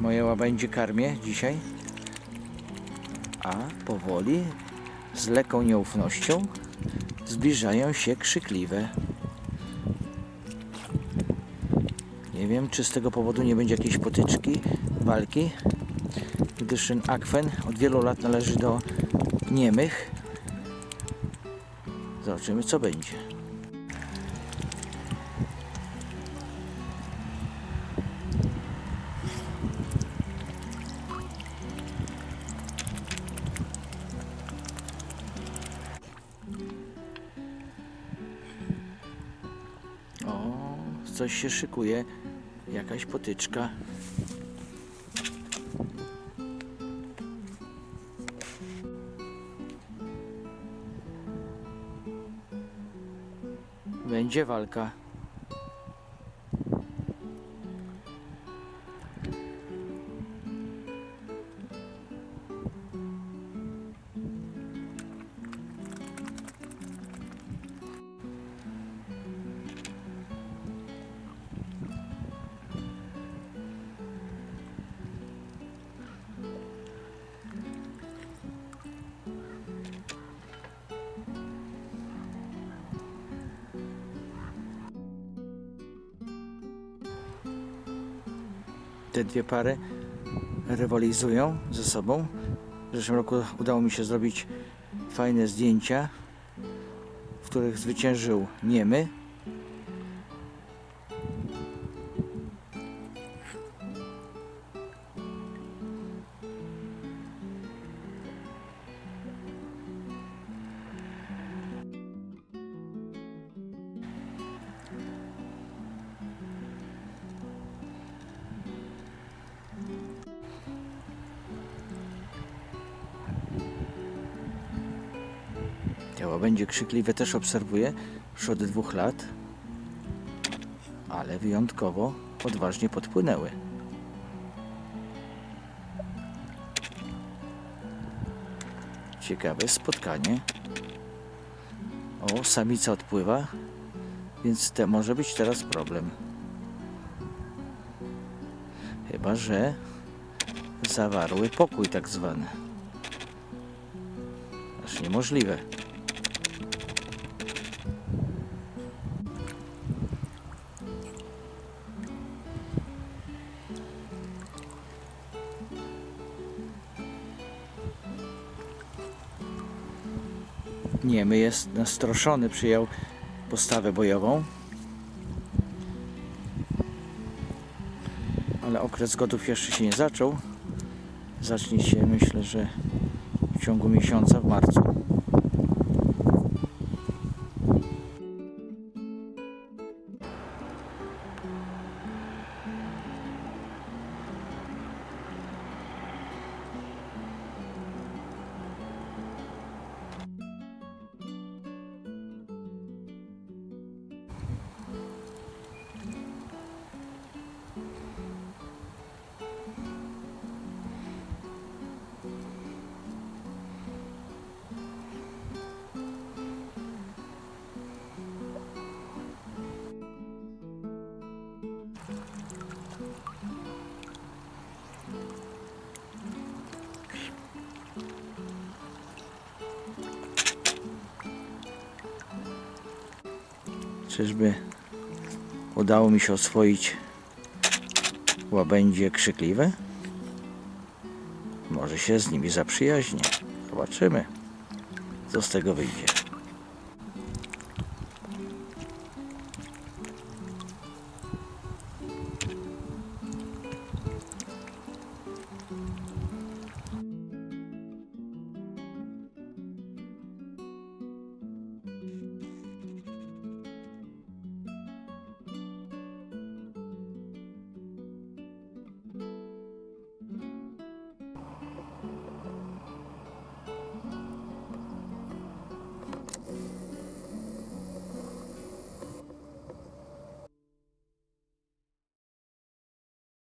Moje łabędzie karmię dzisiaj. A powoli, z lekką nieufnością, zbliżają się krzykliwe. Nie wiem, czy z tego powodu nie będzie jakiejś potyczki, walki, gdyż ten akwen od wielu lat należy do niemych. Zobaczymy, co będzie. Coś się szykuje. Jakaś potyczka. Będzie walka. Te dwie pary rywalizują ze sobą. W zeszłym roku udało mi się zrobić fajne zdjęcia, w których zwyciężył Niemy. Te krzykliwe też obserwuję już od dwóch lat, ale wyjątkowo odważnie podpłynęły. Ciekawe spotkanie. O, samica odpływa, więc te może być teraz problem. Chyba, że zawarły pokój tak zwany. Aż niemożliwe. Niemy jest nastroszony, przyjął postawę bojową. Ale okres gotów jeszcze się nie zaczął. Zacznie się myślę, że w ciągu miesiąca w marcu. Czyżby udało mi się oswoić łabędzie krzykliwe? Może się z nimi zaprzyjaźnię. Zobaczymy, co z tego wyjdzie.